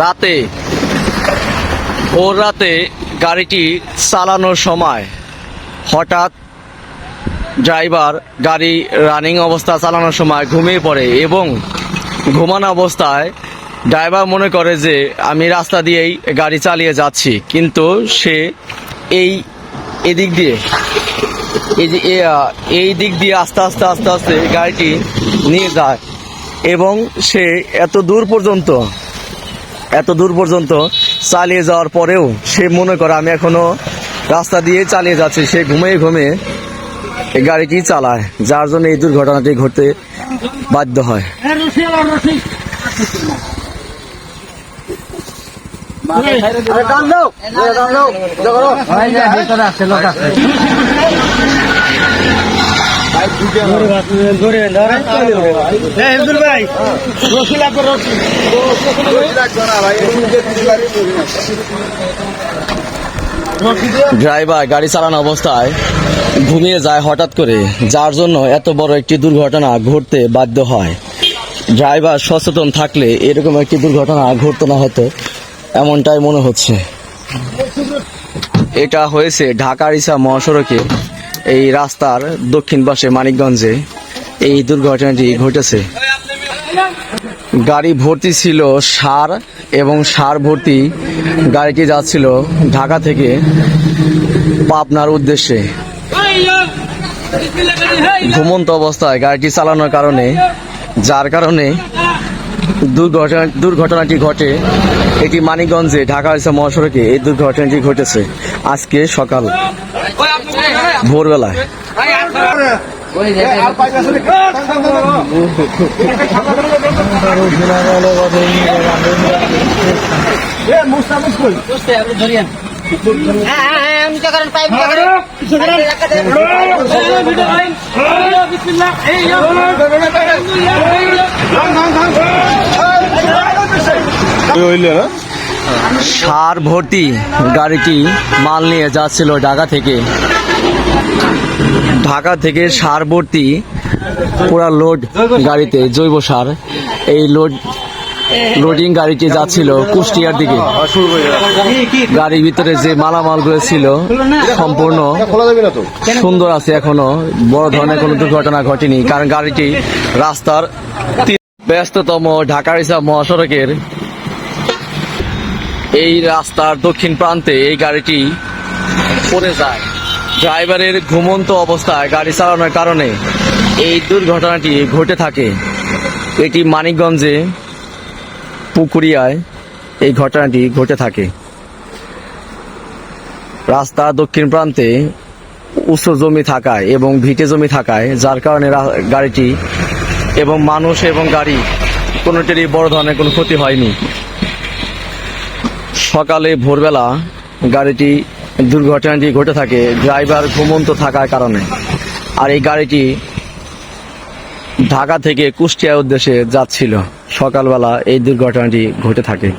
রাতে ভোর রাতে গাড়িটি চালানোর সময় হঠাৎ ড্রাইভার গাড়ি রানিং অবস্থা চালানোর সময় ঘুমিয়ে পড়ে এবং ঘুমানো অবস্থায় ড্রাইভার মনে করে যে, আমি রাস্তা দিয়েই গাড়ি চালিয়ে যাচ্ছি। কিন্তু সে এই, এদিক দিয়ে এই দিক দিয়ে আস্তে আস্তে আস্তে আস্তে গাড়িটি নিয়ে যায়। এবং সে এত দূর পর্যন্ত এত দূর পর্যন্ত চালিয়ে যাওয়ার পরেও সে মনে করে আমি এখনও রাস্তা দিয়ে চালিয়ে যাচ্ছি। সে ঘুমিয়ে ঘুমিয়ে এই গাড়িটি চালায়? যার জন্য এই দুর্ঘটনাটি ঘটতে বাধ্য হয়। ড্রাইভার গাড়ি চালানো অবস্থায় ঘুমিয়ে যায় হঠাৎ করে, যার জন্য এত বড় একটি দুর্ঘটনা ঘটতে বাধ্য হয়। ড্রাইভার সচেতন থাকলে এরকম একটি দুর্ঘটনা ঘটতো না হতো এমনটাই মনে হচ্ছে। এটা হয়েছে ঢাকা রিসা মহাসড়কে এই রাস্তার দক্ষিণ পাশে মানিকগঞ্জে এই দুর্ঘটনাটি ঘটেছে। গাড়ি ভর্তি ছিল সার এবং সার ভর্তি গাড়িটি যাচ্ছিল ঢাকা থেকে পাবনার উদ্দেশ্যে। ঘুমন্ত অবস্থায় গাড়িটি চালানোর কারণে, যার কারণে দুর্ঘটনা দুর্ঘটনাটি ঘটে। এটি মানিকগঞ্জে ঢাকা হয়েছে মহাসড়কে এই দুর্ঘটনাটি ঘটেছে আজকে সকাল। ভোরবেলায়। সার ভর্তি গাড়িটি মাল নিয়ে যাচ্ছিল ঢাকা থেকে। ঢাকা থেকে সার ভর্তি পুরা লোড গাড়িতে, জৈব সার। এই লোড লোডিং গাড়িটি যাচ্ছিল কুষ্টিয়ার দিকে। গাড়ির ভিতরে যে মালামালগুলো ছিল, সম্পূর্ণ সুন্দর আছে এখনও। বড় ধরনের কোনো দুর্ঘটনা ঘটেনি, কারণ গাড়িটি রাস্তার ব্যস্ততম ঢাকা রিসার্ভ মহাসড়কের এই রাস্তার দক্ষিণ প্রান্তে এই গাড়িটি পড়ে যায়। ড্রাইভারের ঘুমন্ত অবস্থায় গাড়ি চালানোর কারণে এই দুর্ঘটনাটি ঘটে থাকে। এটি মানিকগঞ্জে পুকুরিয়ায় এই ঘটনাটি ঘটে থাকে। রাস্তা দক্ষিণ প্রান্তে উঁচু জমি থাকায় এবং ভিটে জমি থাকায়, যার কারণে গাড়িটি এবং মানুষ এবং গাড়ি কোনোটিরই বড় ধরনের কোনো ক্ষতি হয়নি। সকালে ভোরবেলা গাড়িটি দুর্ঘটনাটি ঘটে থাকে ড্রাইভার ঘুমন্ত থাকার কারণে। আর এই গাড়িটি ঢাকা থেকে কুষ্টিয়ার উদ্দেশ্যে যাচ্ছিল। সকালবেলা এই দুর্ঘটনাটি ঘটে থাকে।